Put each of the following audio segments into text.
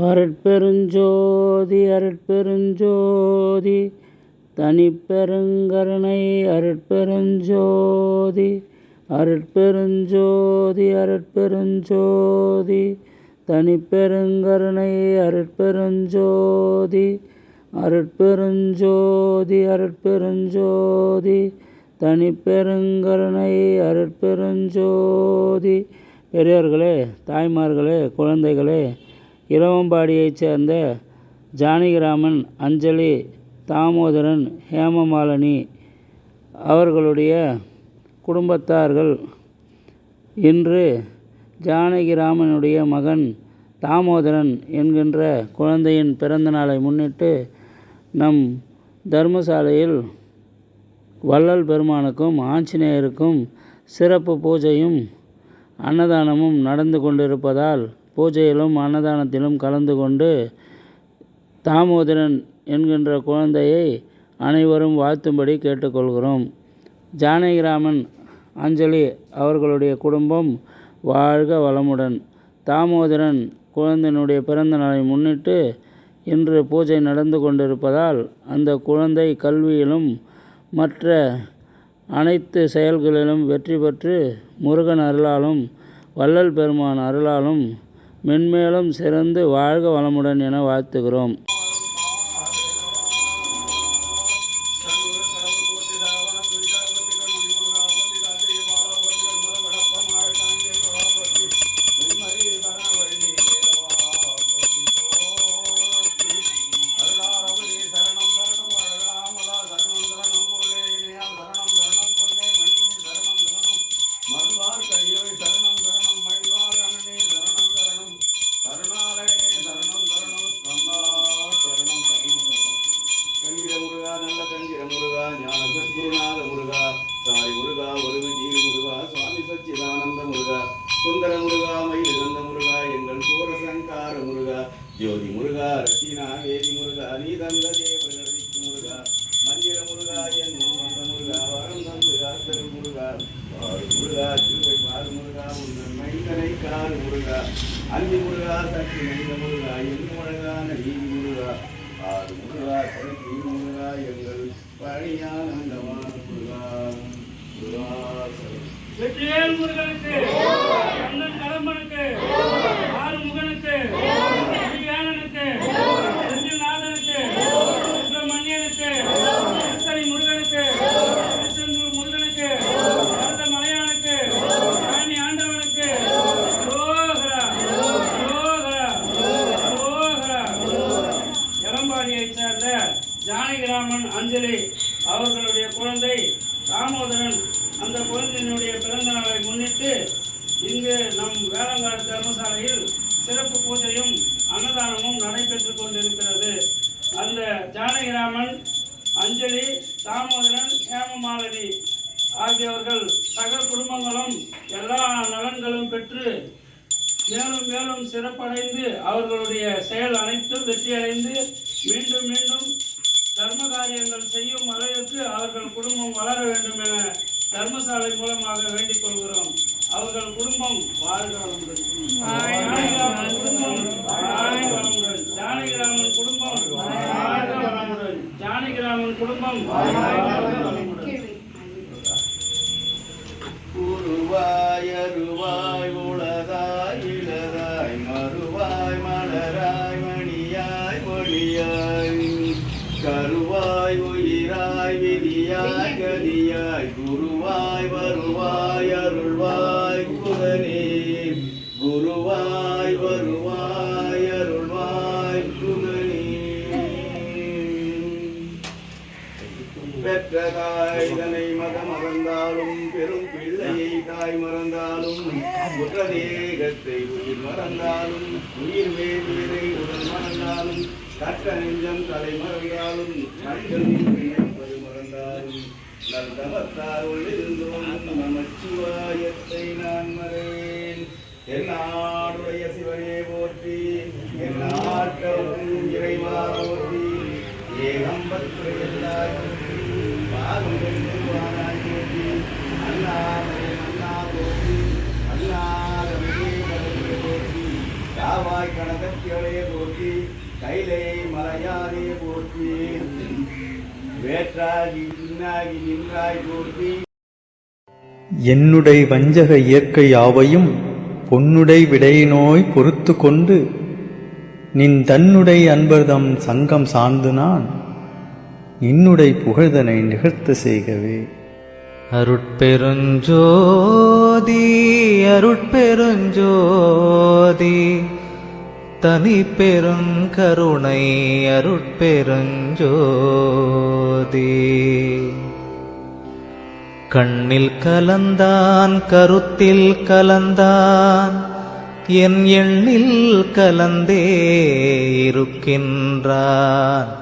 அருட்பெருஞ்சோதி அருட்பெருஞ்சோதி. தனிப்பெருங்கருணை அருட்பெருஞ்சோதி. அருட்பெருஞ்சோதி அருட்பெருஞ்சோதி. தனிப்பெருங்கருணை அருட்பெருஞ்சோதி. அருட்பெருஞ்சோதி அருட்பெருஞ்சோதி. தனிப்பெருங்கருணை அருட்பெருஞ்சோதி. பெரியோர்களே தாய்மார்களே குழந்தைகளே இளவம்பாடியைச் சேர்ந்த ஜானகிராமன் அஞ்சலி தாமோதரன் ஹேமமாலினி அவர்களுடைய குடும்பத்தார்கள். இன்று ஜானகிராமனுடைய மகன் தாமோதரன் என்கின்ற குழந்தையின் பிறந்த நாளை முன்னிட்டு நம் தர்மசாலையில் வள்ளல் பெருமானுக்கும் ஆஞ்சநேயருக்கும் சிறப்பு பூஜையும் அன்னதானமும் நடந்து கொண்டிருப்பதால் பூஜையிலும் அன்னதானத்திலும் கலந்து கொண்டு தாமோதரன் என்கின்ற குழந்தையை அனைவரும் வாழ்த்தும்படி கேட்டுக்கொள்கிறோம். ஜானகிராமன் அஞ்சலி அவர்களுடைய குடும்பம் வாழ்க வளமுடன். தாமோதரன் குழந்தையினுடைய பிறந்த நாளை முன்னிட்டு இன்று பூஜை நடந்து கொண்டிருப்பதால் அந்த குழந்தை கல்வியிலும் மற்ற அனைத்து செயல்களிலும் வெற்றி பெற்று முருகன் அருளாலும் வள்ளல் பெருமான் அருளாலும் மென்மேலும் சிறந்து வாழ்க வளமுடன் என வாழ்த்துகிறோம். சச்சிதானந்த முருகா சுந்தர முருகா மயிலகந்த முருகா எங்கள் சூரசங்கார முருகா ஜோதி முருகா ரத்தினா வேதி முருகா நீ தந்த தேவர்களுக்கு முருகா மந்திர முருகா என் வந்த முருகா வரம் தந்து காத்தரு முருகா ஆறு முருகா திருவை பாரு முருகா உங்கள் மைந்தனை காரு முருகா அஞ்சு முருகா சக்தி மைந்த முருகா என் முழகான நீதி முருகா ஆறு முருகா கருத்தி முருகா எங்கள் பணியானந்தமான முருகா முருகா சரணம். வெற்றிவேல் முருகனுக்கு கண்ணன் கடம்பனுக்கு தாமோதரன் ஹேமமாலினி ஆகியவர்கள் சகல குடும்பங்களும் எல்லா நலன்களும் பெற்று மேலும் மேலும் சிறப்படைந்து அவர்களுடைய செயல் அனைத்தும் வெற்றியடைந்து மீண்டும் மீண்டும் தர்ம காரியங்கள் செய்யும் அளவிற்கு அவர்கள் குடும்பம் வளர வேண்டும் என தர்மசாலை மூலமாக வேண்டிக் கொள்கிறோம். அவர்கள் குடும்பம் வாழ்க வளமுடன். குடும்பம் ஜானகிராமன் குடும்பம் குடும்பம். பெற்ற தாய் மதம் மறந்தாலும் பெரும் பிள்ளையை தாய் மறந்தாலும் குற்ற தேகத்தை உயிர் மறந்தாலும் உயிர் வேதியரை உடல் மறந்தாலும் கட்ட நெஞ்சம் தலை மறந்தாலும் கண்கள் என்பது மறந்தாலும் நல்தவத்தார் இருந்தோம் நமச்சிவாயத்தை நான் மறேன் என்னாடுடைய சிவனே போற்றி என் ஆட்டவும் இறைவா போற்றி ஏகம்பத்து எல்லாரும் போற்றி போற்றி கைலை போற்றி வேற்றாகி நின்றாய் போற்றி என்னுடை வஞ்சக இயற்கை யாவையும் பொன்னுடை விடையினோய் பொறுத்து கொண்டு நின் தன்னுடை அன்பர்தம் சங்கம் சார்ந்து நான் இன்னுடை புகழ்தனை நிகழ்த்த செய்கவே. அருட்பெருஞ்சோதி அருட்பெருஞ்சோதி தனி பெருங்கருணை அருட்பெருஞ்சோதி. கண்ணில் கலந்தான் கருத்தில் கலந்தான் என் எண்ணில் கலந்தே இருக்கின்றான்.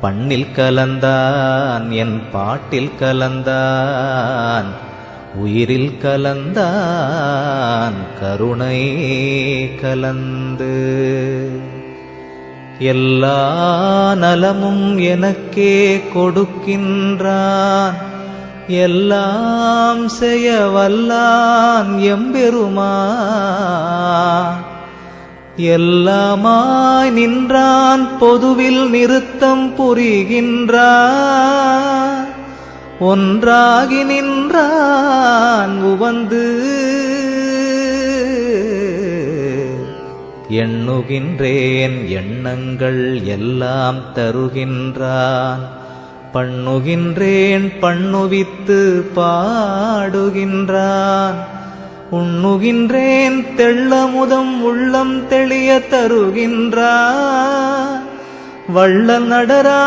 பண்ணில் கலந்தான் என் பாட்டில் கலந்தான் உயிரில் கலந்தான் கருணை கலந்து. எல்லா நலமும் எனக்கே கொடுக்கின்றான் எல்லாம் செய்ய வல்லான் எம்பெருமான். எல்லாமாய் நின்றான் பொதுவில் நிறுத்தம் புரிகின்றான் ஒன்றாகி நின்றான் உவந்து. எண்ணுகின்றேன் எண்ணங்கள் எல்லாம் தருகின்றான். பண்ணுகின்றேன் பண்ணுவித்து பாடுகின்றான். உண்ணுகின்றேன் தெள்ளமுதம் உள்ளம் தெளிய தருகின்றா வள்ள நடரா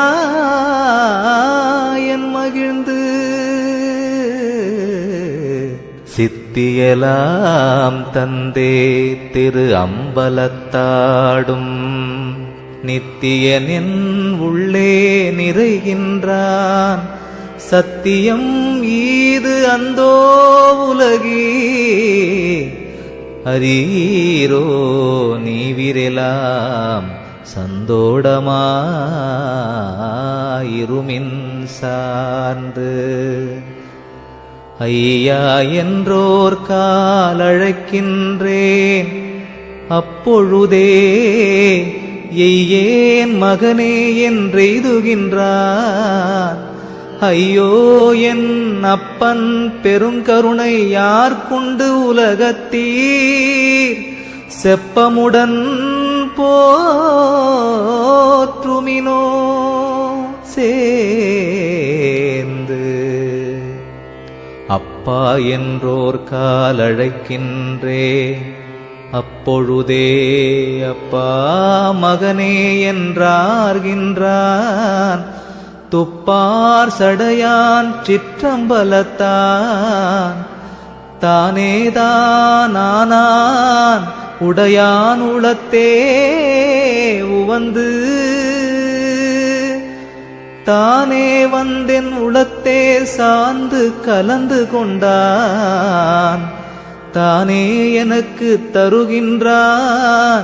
என் மகிழ்ந்து. சித்தியலாம் தந்தே திரு அம்பலத்தாடும் நித்தியனின் உள்ளே நிறைகின்றான். சத்தியம் ஈது அந்தோ உலகி. அரீரோ நீவிரெலாம் சந்தோடமாயிருமின் சார்ந்து. ஐயா என்றோர் காலழைக்கின்றேன். அப்பொழுதே எய்யேன் மகனே என்றெய்துகின்றான் ஐயோ என் அப்பன் பெருங்கருணை யார் கொண்டு உலகத்தீர்? செப்பமுடன் போற்றுமினோ சேர்ந்து. அப்பா என்றோர் காலழைக்கின்றே அப்பொழுதே அப்பா மகனே என்றார்கின்றான். துப்பார் சடையான் சிற்றம்பலத்தான். தானேதான் உடையான் உளத்தே உவந்து. தானே வந்தென் உளத்தே சார்ந்து கலந்து கொண்டான். தானே எனக்கு தருகின்றான்.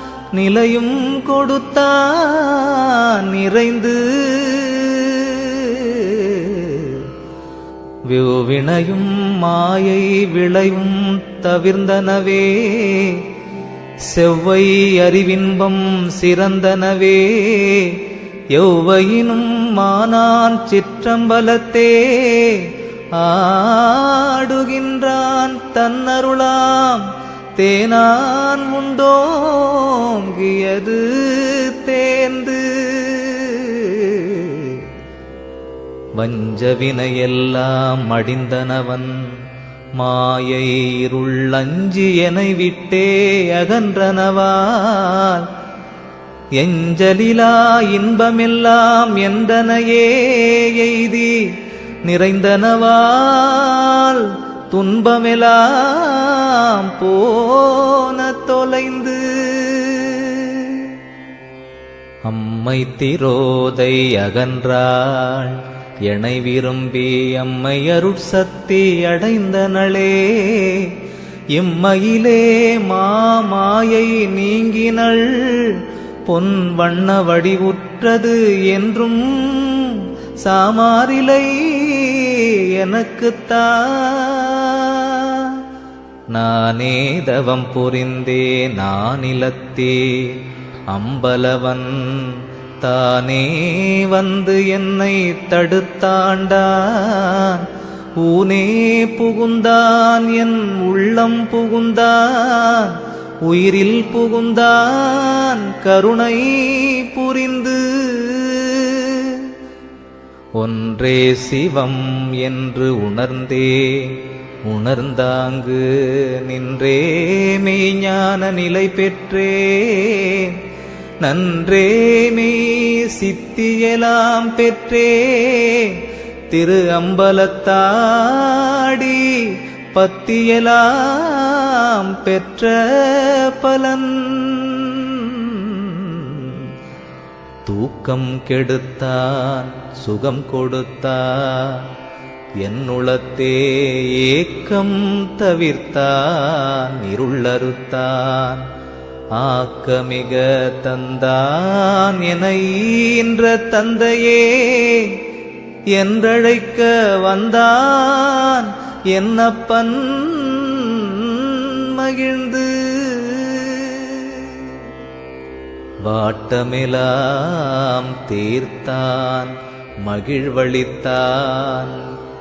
நிலையும் கொடுத்தான் நிறைந்து. வினையும் மாயை விளையும் தவிர்ந்தனவே. செவ்வை அறிவின்பம் சிறந்தனவே. எவ்வையினும் மானான் சிற்றம்பலத்தே. ஆடுகின்றான் தன்னருளாம். தேனான் உண்டோங்கியது தேர்ந்து. வஞ்சவினையெல்லாம் மடிந்தனவன் மாயை இருள் அஞ்சி எனை விட்டே அகன்றனவால். எஞ்சலிலா இன்பமெல்லாம் என்றனையே எய்தி நிறைந்தனவால். துன்பமெலாம் போன தொலைந்து. அம்மை திரோதை அகன்றாள் எனை விரும்பி அம்மை அருட்சக்தி அடைந்தனளே. இம்மையிலே மாமாயை நீங்கினள் பொன் வண்ண வடிவுற்றது என்றும் சாமாரிலை எனக்குத்தான் நானே தவம் புரிந்தே நானிலத்தே. அம்பலவன் தானே வந்து என்னை தடுத்தாண்டான். ஊனே புகுந்தான் என் உள்ளம் புகுந்தான். உயிரில் புகுந்தான் கருணை புரிந்து. ஒன்றே சிவம் என்று உணர்ந்தேன் உணர்ந்தாங்கு நின்றே மெய்ஞான நிலை பெற்றேன். நன்றே மெய் சித்தியெலாம் பெற்றே திரு அம்பலத்தாடி பத்தியலாம் பெற்ற பலன். தூக்கம் கெடுத்தான் சுகம் கொடுத்தான் என்னுளத்தே ஏக்கம் தவிர்த்தான் இருளறுத்தான். ஆக்கமிக தந்தான் என்ற தந்தையே என்றழைக்க வந்தான். என்னப்பன் மகிழ்ந்து வாட்டமெலாம் தீர்த்தான் மகிழ்வளித்தான்.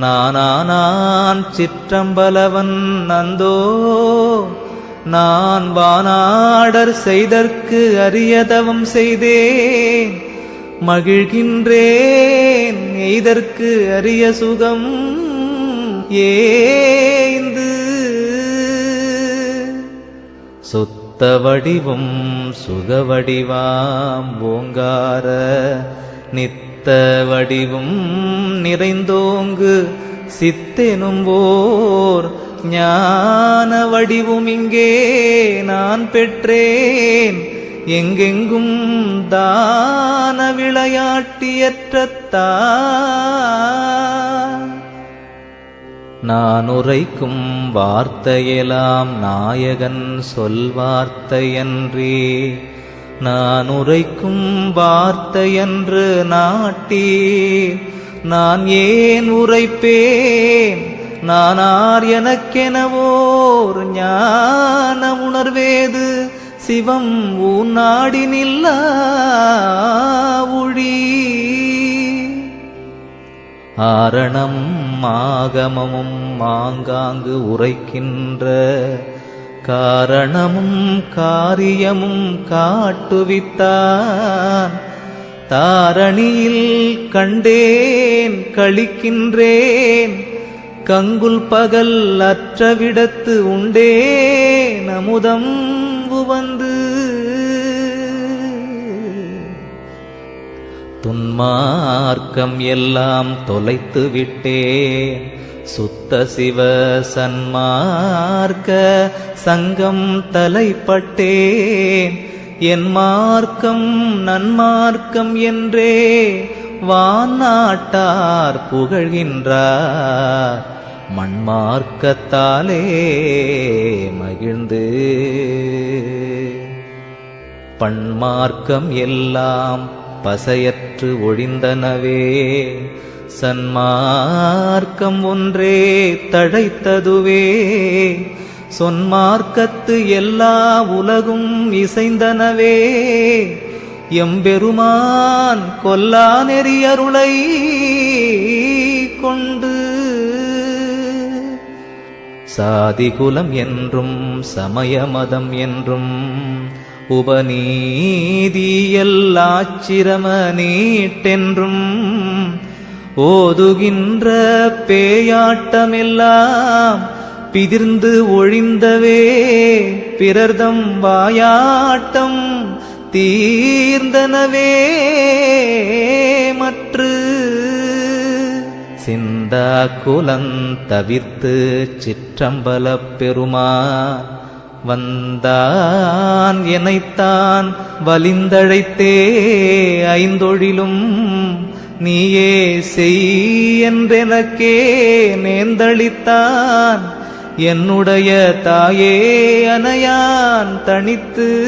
நானானான் சிற்றம்பலவன் நந்தோ நான் வானாடர் செய்தற்கு அரியதவம் செய்தேன். மகிழ்கின்றேன் எய்தற்கு அரிய சுகம் ஏந்து சுத்த வடிவும் சுகவடிவாம் ஓங்கார நித்த சித்த வடிவும் நிறைந்தோங்கு சித்தெனும் ஓர் ஞான வடிவும் இங்கே நான் பெற்றேன். எங்கெங்கும் தான விளையாட்டியற்றத்தா நான் உரைக்கும் வார்த்தையெல்லாம் நாயகன் சொல் வார்த்தையன்றே. நான் உரைக்கும் வார்த்தையன்று நாட்டி நான் ஏன் உரைப்பேன்? நானார் எனக்கெனவோர் ஞான உணர்வேது? சிவம் ஊன் நில்லா ஒழி ஆரணம் ஆகமமும் மாங்காங்கு உரைக்கின்ற காரணமும் காரியமும் காட்டுவித்தான் தாரணியில் கண்டேன் கழிக்கின்றேன் கங்குல் பகல் அற்றவிடத்து உண்டே நமுதம் வந்து துன்மார்க்கம் எல்லாம் தொலைத்து விட்டேன் சுத்த சிவ சன்மார்க்க சங்கம் தலைப்பட்டேன். என் மார்க்கம் நன்மார்க்கம் என்றே வாநாட்டார் புகழ்கின்றார். மண்மார்க்கத்தாலே மகிழ்ந்து. பண்மார்க்கம் எல்லாம் பசையற்று ஒழிந்தனவே. சன்மார்க்கம் ஒன்றே தழைத்ததுவே. சொன்மார்க்கத்து எல்லா உலகும் இசைந்தனவே. எம்பெருமான் கொல்லா நெறியருளை கொண்டு. சாதி குலம் என்றும் சமய மதம் என்றும் உபநீதியல்லாச்சிரம நீட்டென்றும் ஓதுகின்ற பேயாட்டமெல்லாம் பிதிர்ந்து ஒழிந்தவே பிறர்தம் வாயாட்டம் தீர்ந்தனவே மற்று. சிந்தா குலந் தவிர்த்து சிற்றம்பலப் பெருமா வந்தான் எனைத்தான் வலிந்தழைத்தே ஐந்தொழிலும் நீயே செய் என்றெனக்கே நேர்ந்தளித்தான். என்னுடைய தாயே அனையான் தனித்து.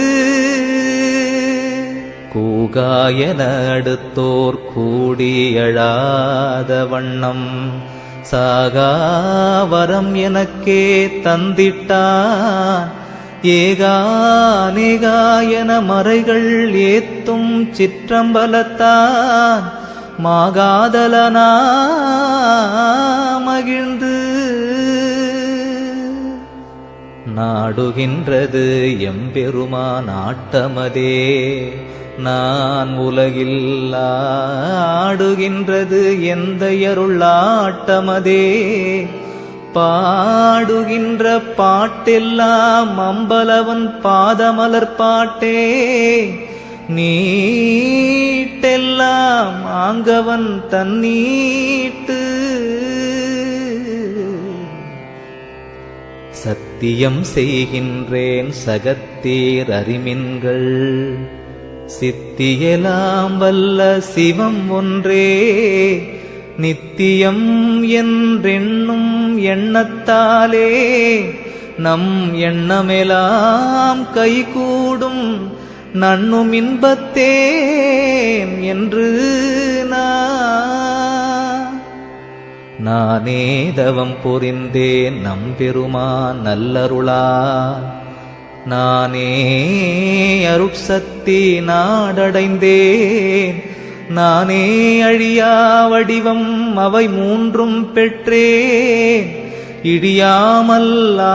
கூகாயன அடுத்தோர் கூடி வண்ணம். சாகாவரம் எனக்கே தந்திட்டான். ஏகானேகாயன மறைகள் ஏத்தும் சிற்றம்பலத்தான். மாகாதலனா மகிழ்ந்து நாடுகின்றது எம்பெருமா நாட்டமதே நான் உலகில் ஆடுகின்றது எந்த அருளாட்டமதே பாடுகின்ற பாட்டெல்லாம் அம்பலவன் பாதமலர் பாட்டே. நீட்டெல்லாம் ஆங்கவன் தன்னீட்டு. சத்தியம் செய்கின்றேன் சகத்தீர் அறிமின்கள். சித்தியலாம் வல்ல சிவம் ஒன்றே. நித்தியம் என்றென்னும் எண்ணத்தாலே. நம் எண்ணமெலாம் கைகூடும் நன்னும் இன்பத்தேன் என்று நானே தவம் புரிந்தேன் நம்பெருமா நல்லருளா. நானே அருட்சக்தி நாடடைந்தேன் நானே அழியா வடிவம் அவை மூன்றும் பெற்றேன் இடியாமல்லா